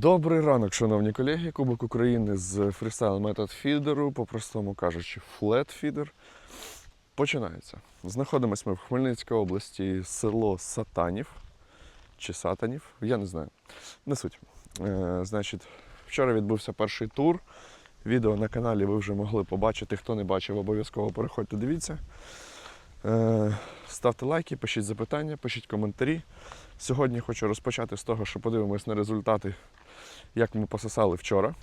Добрий ранок, шановні колеги. Кубок України з фрістайл метод фідеру, по-простому кажучи, флет фідер. Починається. Знаходимося ми в Хмельницькій області, село Сатанів чи Сатанів, я не знаю. Не суть. Е, значить, вчора відбувся перший тур. Відео на каналі ви вже могли побачити. Хто не бачив, обов'язково переходьте, дивіться. Е, ставте лайки, пишіть запитання, пишіть коментарі. Сьогодні хочу розпочати з того, що подивимось на результати, як ми пососали вчора.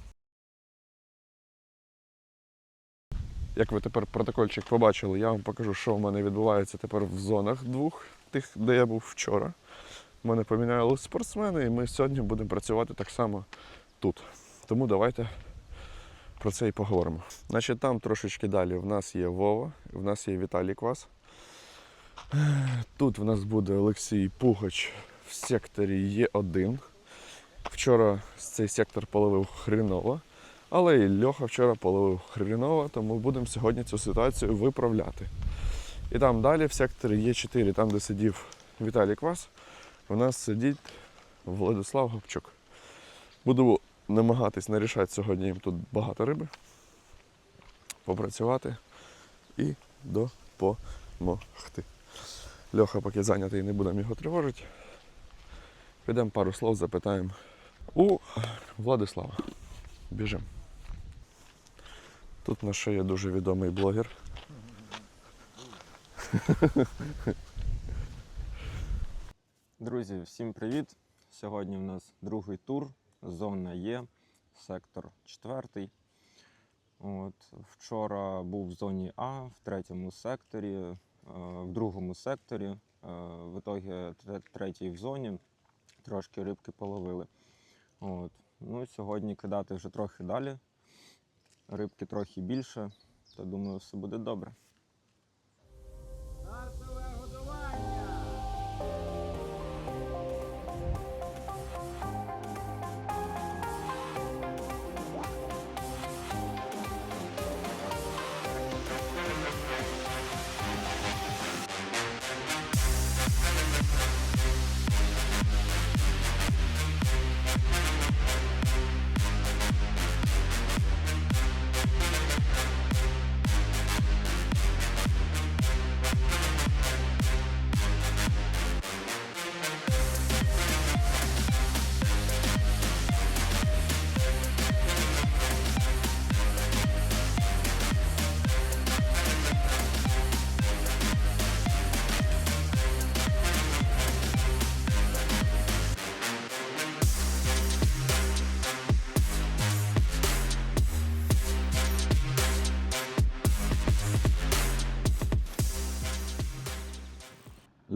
Як ви тепер протокольчик побачили, я вам покажу, що в мене відбувається тепер в зонах двох, тих, де я був вчора. Мене помінялися спортсмени, і ми сьогодні будемо працювати так само тут. Тому давайте про це і поговоримо. Значить, там трошечки далі в нас є Вова, в нас є Віталій Квас. Тут в нас буде Олексій Пугач в секторі Є1. Вчора цей сектор половив хріново, але і Льоха вчора половив хріново, тому будемо сьогодні цю ситуацію виправляти. І там далі в секторі Є4, там де сидів Віталій Квас, у нас сидить Владислав Гопчук. Буду намагатись нарішати сьогодні їм тут багато риби, попрацювати і допомогти. Льоха поки зайнятий, не будемо його тривожити. Підемо пару слов запитаємо у Владислава. Біжимо. Тут на ще є дуже відомий блогер. Друзі, всім привіт! Сьогодні в нас другий тур, зона Є, сектор четвертий. От, вчора був в зоні А, в третьому секторі, е, в другому секторі. е, В ітогі тре- третій в зоні. Трошки рибки половили. От. Ну, сьогодні кидати вже трохи далі. Рибки трохи більше, то думаю, все буде добре.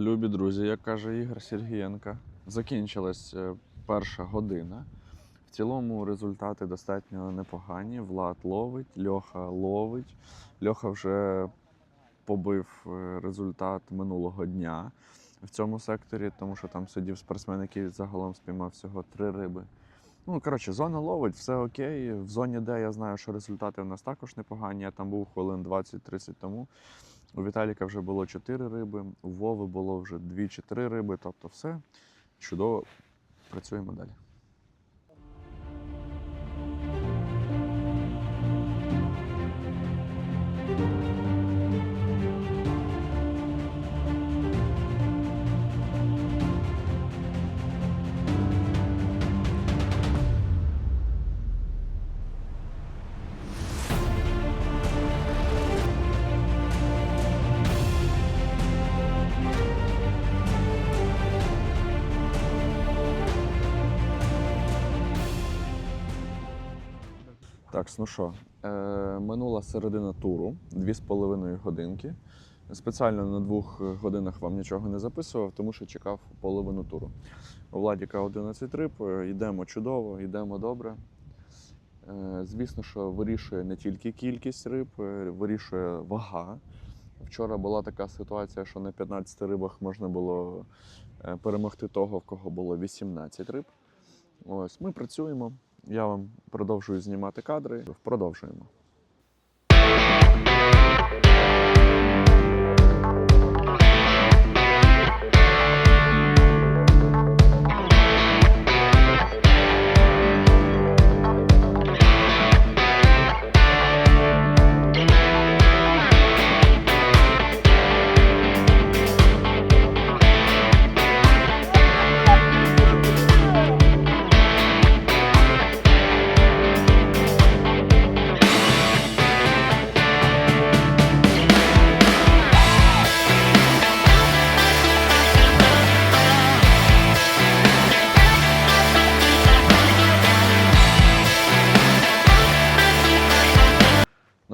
Любі друзі, як каже Ігор Сергієнка, закінчилась е, перша година. В цілому результати достатньо непогані. Влад ловить, Льоха ловить. Льоха вже побив е, результат минулого дня в цьому секторі, тому що там сидів спортсмен, який загалом спіймав всього три риби. Ну, коротше, зона ловить, все окей. В зоні Д я знаю, що результати в нас також непогані. Я там був хвилин 20-30 тому. У Віталіка вже було 4 риби, у Вови було вже 2 чи 3 риби, тобто все чудово. Працюємо далі. Так, ну що, е, минула середина туру, 2,5 годинки. Спеціально на двох годинах вам нічого не записував, тому що чекав половину туру. У Владіка 11 риб, е, йдемо чудово, йдемо добре. Е, звісно, що вирішує не тільки кількість риб, е, вирішує вага. Вчора була така ситуація, що на 15 рибах можна було е, перемогти того, в кого було 18 риб. Ось ми працюємо. Я вам продовжую знімати кадри. Продовжуємо.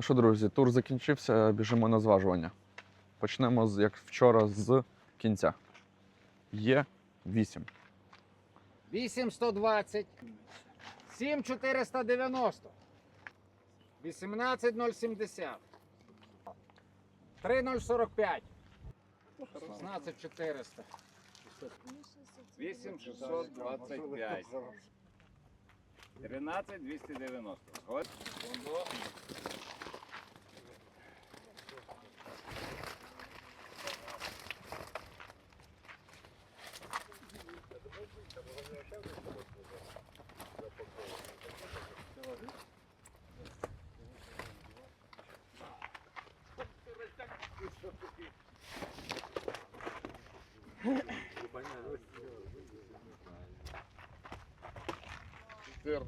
Що, друзі, тур закінчився, біжимо на зважування. Почнемо, як вчора, з кінця. Є 8. 8120. 7490. 18070. 3045. 16400. 8625. 13290.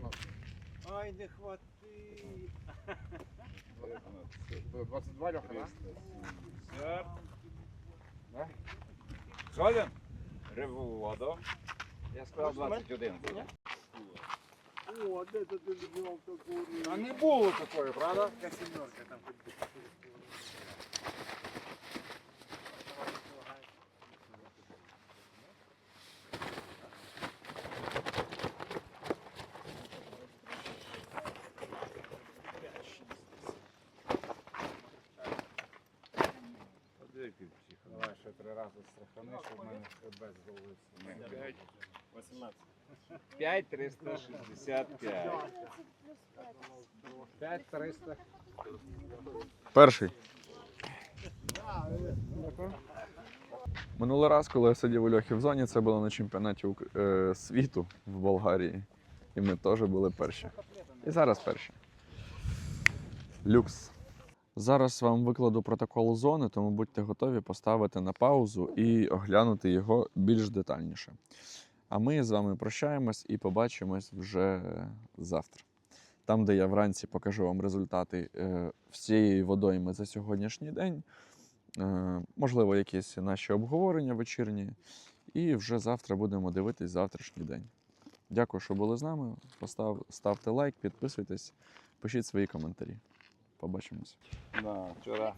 От. Ай, не хвати. 22 льоха, да? Все. Згоден? Рибу в воду. Я сказав 21. А не було такої, правда? Давай ще три рази страхани, щоб в мене хребет зголився. 5 365. 5 300. Перший. Минулий раз, коли я сидів у Льохи в зоні, це було на чемпіонаті е, світу в Болгарії. І ми теж були перші. І зараз перші. Люкс. Зараз вам викладу протокол зони, тому будьте готові поставити на паузу і оглянути його більш детальніше. А ми з вами прощаємось і побачимось вже завтра. Там, де я вранці покажу вам результати е, всієї водойми за сьогоднішній день, е, можливо, якісь наші обговорення вечірні. І вже завтра будемо дивитись завтрашній день. Дякую, що були з нами. Постав, ставте лайк, підписуйтесь, пишіть свої коментарі. Побачимось. Да, вчора